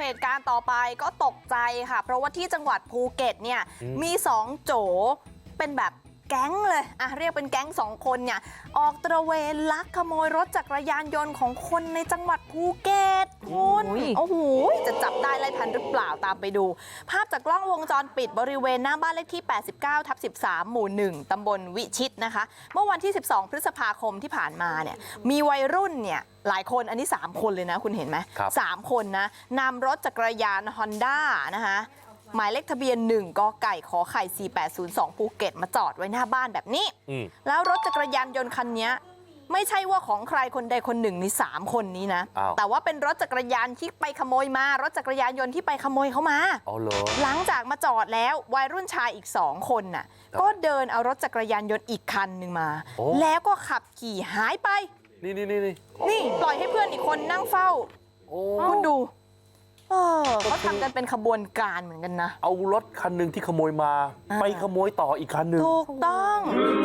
เหตุการณ์ต่อไปก็ตกใจค่ะเพราะว่าที่จังหวัดภูเก็ตเนี่ยอืมมีสองโจเป็นแบบ แก๊งเลยอะเรียกเป็นแก๊งสองคนเนี่ยออกตระเวนลักขโมยรถจักรยานยนต์ของคนในจังหวัดภูเก็ตคุณโอ้ยโอ้โหจะจับได้ไล่ทันหรือเปล่าตามไปดู ภาพจากกล้องวงจรปิดบริเวณหน้าบ้านเลขที่ 89ทับ13 หมู่ 1 ตำบลวิชิตนะคะ เมื่อวันที่ 12 พฤษภาคมที่ผ่านมาเนี่ยมีวัยรุ่นเนี่ยหลายคนอันนี้ 3 คนเลยนะคุณเห็นไหมครับสามคนนะนำรถจักรยานฮอนด้านะคะ หมายเลขทะเบียน1กไก่ขอไข่4802ภูเก็ตมาจอดไว้หน้าบ้านแบบนี้อืมแล้วรถจักรยานยนต์คันเนี้ยไม่ใช่ว่าของใครคนใดคนหนึ่งในสามคนนี้นะอ้าวแต่ว่าเป็นรถจักรยานที่ไปขโมยมา รถจักรยานยนต์ที่ไปขโมยเขามาอ๋อเหรอหลังจากมาจอดแล้ววัยรุ่นชายอีกสองคนน่ะครับก็เดินเอารถจักรยานยนต์อีกคันหนึ่งมาโอ้แล้วก็ขับขี่หายไป นี่นี่นี่นี่นี่ปล่อยให้เพื่อนอีกคนนั่งเฝ้าโอ้คุณดู เออเขาทำกันเป็นขบวนการเหมือนกันนะ เอารถคันหนึ่งที่ขโมยมาอ่าไปขโมยต่ออีกคันหนึ่งถูกต้อง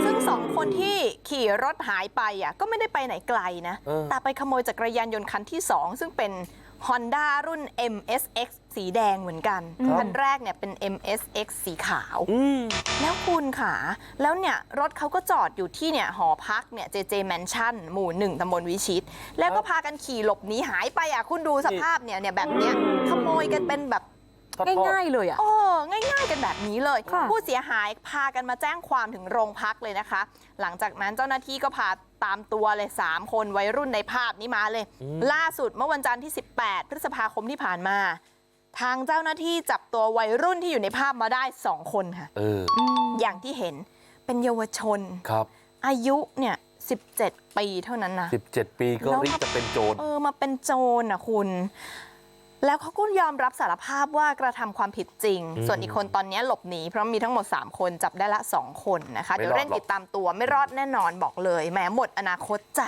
ซึ่งสองคนที่ขี่รถหายไปอะก็ไม่ได้ไปไหนไกลนะเออแต่ไปขโมยจักรยานยนต์คันที่2ซึ่งเป็น Honda รุ่น MSX สีแดงเหมือนกัน คันแรกเนี่ยเป็น MSX สีขาวอืมแล้วคุณค่ะ แล้วเนี่ยรถเขาก็จอดอยู่ที่เนี่ยหอพักเนี่ย JJ Mansion หมู่หนึ่งตำบลวิชิต แล้วก็พากันขี่หลบหนีหายไปอะคุณดูสภาพเนี่ยเนี่ยแบบเนี้ยขโมยกันเป็นแบบทอดๆง่ายๆเลยอะเออ ง่าย ๆ กันแบบนี้เลยค่ะผู้เสียหายพากันมาแจ้งความถึงโรงพักเลยนะคะ หลังจากนั้นเจ้าหน้าที่ก็พาตามตัวเลย 3 คนวัยรุ่นในภาพนี้มาเลยอืมล่าสุดเมื่อวันจันทร์ที่ 18 พฤษภาคมที่ผ่านมา ทางเจ้าหน้าที่จับตัววัยรุ่นที่อยู่ในภาพมาได้ 2 คนค่ะเอออย่างที่เห็นเป็นเยาวชนครับ อายุเนี่ย17 ปีเท่านั้นนะ17 ปีก็แล้วริจะเป็นโจรเออมาเป็นโจรอะคุณ แล้วเขาก็ยอมรับสารภาพว่ากระทำความผิดจริงอืมส่วนอีกคนตอนนี้หลบหนีเพราะมีทั้งหมด 3 คนจับได้ละ 2 คนนะคะไม่เดี๋ยวรอดเร่งหรอกติดตามตัวไม่รอดแน่นอนบอกเลยแหมหมดอนาคตจ้ะ